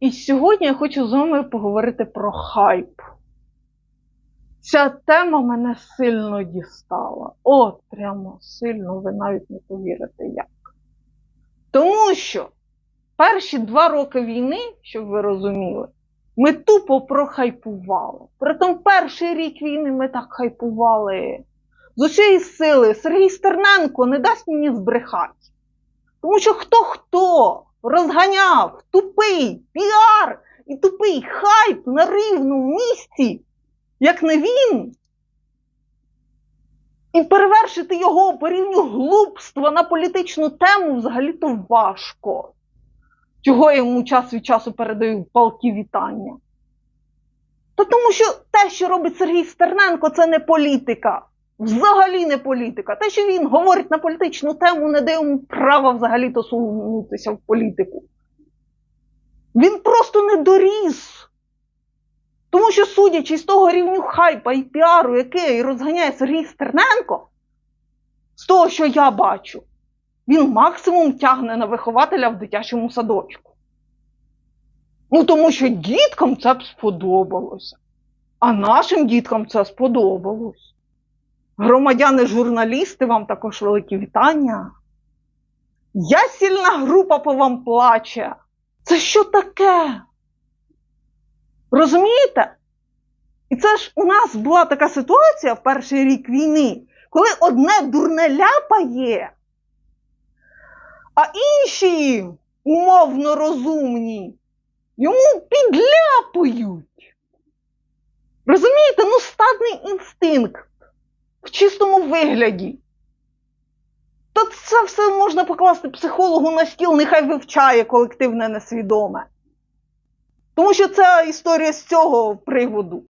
І сьогодні я хочу з вами поговорити про хайп. Ця тема мене сильно дістала. От прямо сильно, ви навіть не повірите як. Тому що перші два роки війни, щоб ви розуміли, ми тупо прохайпували. Притом перший рік війни ми так хайпували. З усієї сили Сергій Стерненко не дасть мені збрехати. Тому що хто хто розганяв тупий піар і тупий хайп на рівному місці, як не він. І перевершити його по рівню глупства на політичну тему взагалі-то важко. Чого я йому час від часу передаю палки вітання. Та тому що те, що робить Сергій Стерненко, це не політика. Взагалі не політика. Те, що він говорить на політичну тему, не дає йому права взагалі-то сунутися в політику. Він просто не доріс. Тому що, судячи з того рівню хайпа і піару, який розганяє Сергій Стерненко, з того, що я бачу, він максимум тягне на вихователя в дитячому садочку. Ну, тому що діткам це б сподобалося. А нашим діткам це сподобалось. Громадяни, журналісти, вам також великі вітання. Ясільна група по вам плаче. Це що таке? Розумієте? І це ж у нас була така ситуація в перший рік війни, коли одне дурне ляпає, а інші умовно розумні йому підляпують. Розумієте, ну стадний інстинкт в чистому вигляді. То це все можна покласти психологу на стіл, нехай вивчає колективне несвідоме. Тому що це історія з цього приводу.